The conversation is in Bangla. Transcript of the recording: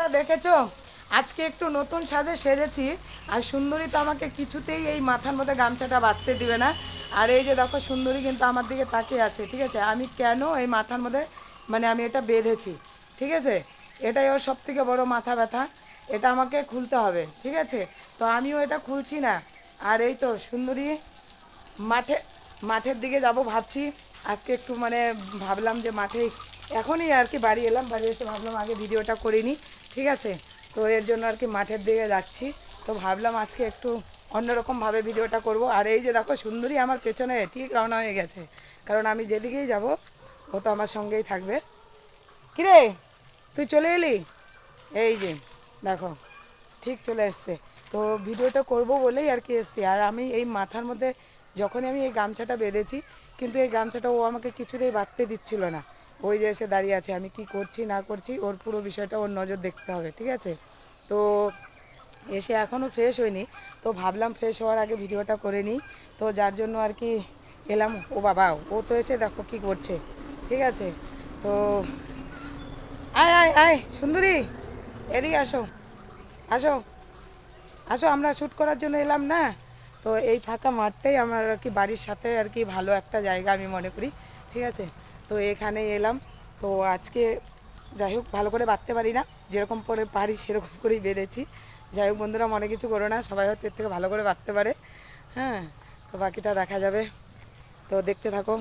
বন্ধুরা দেখেছ? আজকে একটু নতুন সাজে সেজেছি, আর সুন্দরী তো আমাকে কিছুতেই এই মাথার মধ্যে গামছাটা বাঁধতে দিবে না। আর এই যে দেখো, সুন্দরী কিন্তু আমার দিকে তাকিয়ে আছে, ঠিক আছে? আমি কেন এই মাথার মধ্যে মানে আমি এটা বেঁধেছি, ঠিক আছে? এটাই ওর সব থেকে বড়ো মাথা ব্যথা, এটা আমাকে খুলতে হবে, ঠিক আছে? তো আমিও এটা খুলছি না। আর এই তো সুন্দরী, মাঠে, মাঠের দিকে যাব ভাবছি। আজকে একটু মানে ভাবলাম যে মাঠে এখনই আর কি বাড়ি এলাম, বাড়ি এসে ভাবলাম আগে ভিডিওটা করিনি ঠিক আছে? তো এর জন্য আর কি মাঠের দিকে যাচ্ছি। তো ভাবলাম আজকে একটু অন্যরকমভাবে ভিডিওটা করব। আর এই যে দেখো, সুন্দরী আমার পেছনে ঠিক রওনা হয়ে গেছে। কারণ আমি যেদিকেই যাব, ও তো আমার সঙ্গেই থাকবে। কিরে? তুই চলে এলি? এই যে, দেখো, ঠিক চলে এসছে। তো ভিডিওটা করব বলেই আর কি এসছি। আর আমি এই মাথার মধ্যে যখনই আমি এই গামছাটা বেঁধেছি, কিন্তু এই গামছাটা ও আমাকে কিছুতেই বাঁধতে দিচ্ছিল না। ওই যে এসে দাঁড়িয়ে আছে, আমি কি করছি, না করছি, ওর পুরো বিষয়টা ওর নজর দেখতে হবে, ঠিক আছে? তো এসে এখনও ফ্রেশ হয়নি, তো ভাবলাম ফ্রেশ হওয়ার আগে ভিডিওটা করে নিই, তো যার জন্য আর কি এলাম, ও বাবা, ও তো এসে দেখো কি করছে, ঠিক আছে? তো আয় আয় আয়, সুন্দরী, এদিকে আসো আসো আসো, আমরা শ্যুট করার জন্য এলাম না? তো এই ফাঁকা মাঠটাই আমার আর কি বাড়ির সাথে আর কি ভালো একটা জায়গা আমি মনে করি, ঠিক আছে? তো এখানে এলাম। তো আজকে যাই হোক, ভালো করে বাঁধতে পারি না। যেরকম করে পারি, সেরকম করেই বেড়েছি যাই হোক বন্ধুরা, মনে কিছু করো না, সবাই হয়তো এর থেকে ভালো করে বাঁধতে পারে। হ্যাঁ তো বাকিটা দেখা যাবে। তো দেখতে থাকো।